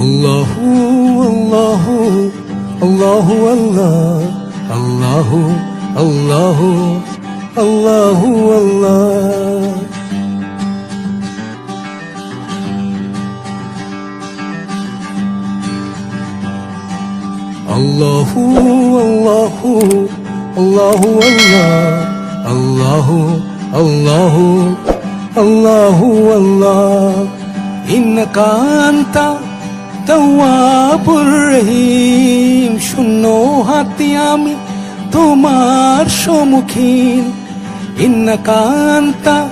الله الله الله الله الله الله الله الله الله الله الله الله الله الله الله الله إنك أنت তাওয়াবুর রহিম শূন্য হাতে আমি তোমার সম্মুখীন। ইন্নাকা আনতা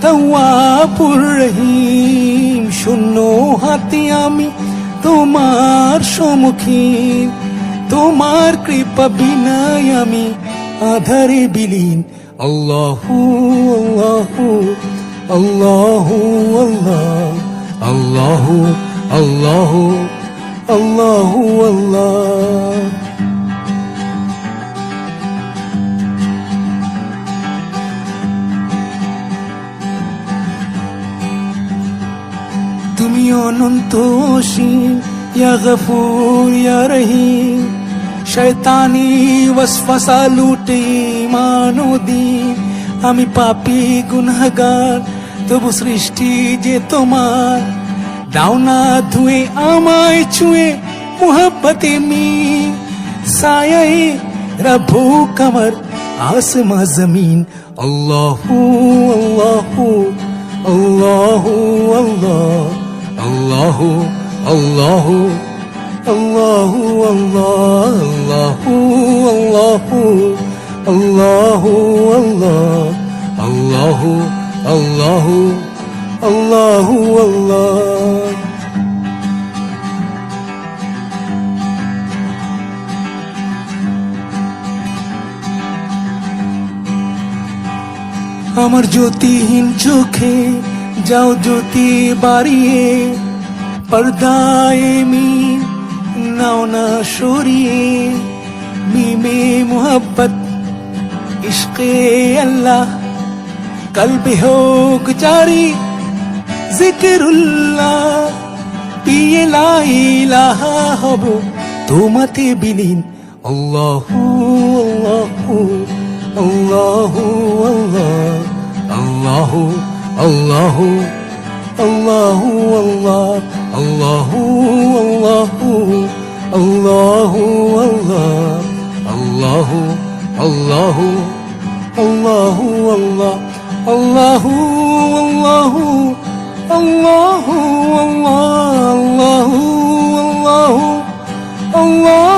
তাওয়াবুর রহিম শূন্য হাতে আমি তোমার সম্মুখীন। তোমার কৃপা বিনায় আমি আধারে বিলীন। আল্লাহু আল্লাহু আল্লাহু, আল্লাহ, আল্লাহু আল্লাহু আল্লাহু আল্লাহ। তুমি অনন্ত অসীম, ইয়া গফুর, ইয়া রহিম। শয়তানি ওয়াসওয়াসা লুটে মানো দিন। আমি পাপী গুনহগার, তবু সৃষ্টি যে তোমার। দাও না ধুয়ে আমায় ছুঁয়ে محبت می سایہ ربو کمر آسماں زمین اللہ اللہ اللہ اللہ اللہ اللہ اللہ اللہ اللہ اللہ اللہ اللہ اللہ اللہ اللہ আমার জ্যোতিহীন চোখে, যাও জ্যোতি বাড়িয়ে, পর্দায় মি নাও না সরিয়ে, মিমে মোহব্বত, ইশকে আল্লাহ, কলবে হোক জারি, জিকিরুল্লাহ, পিয়ে লা ইলাহা হব তোমাতে বিলীন, আল্লাহু আল্লাহু আল্লাহু, আল্লাহ। الله الله والله الله والله الله والله الله الله الله والله الله والله الله والله الله والله الله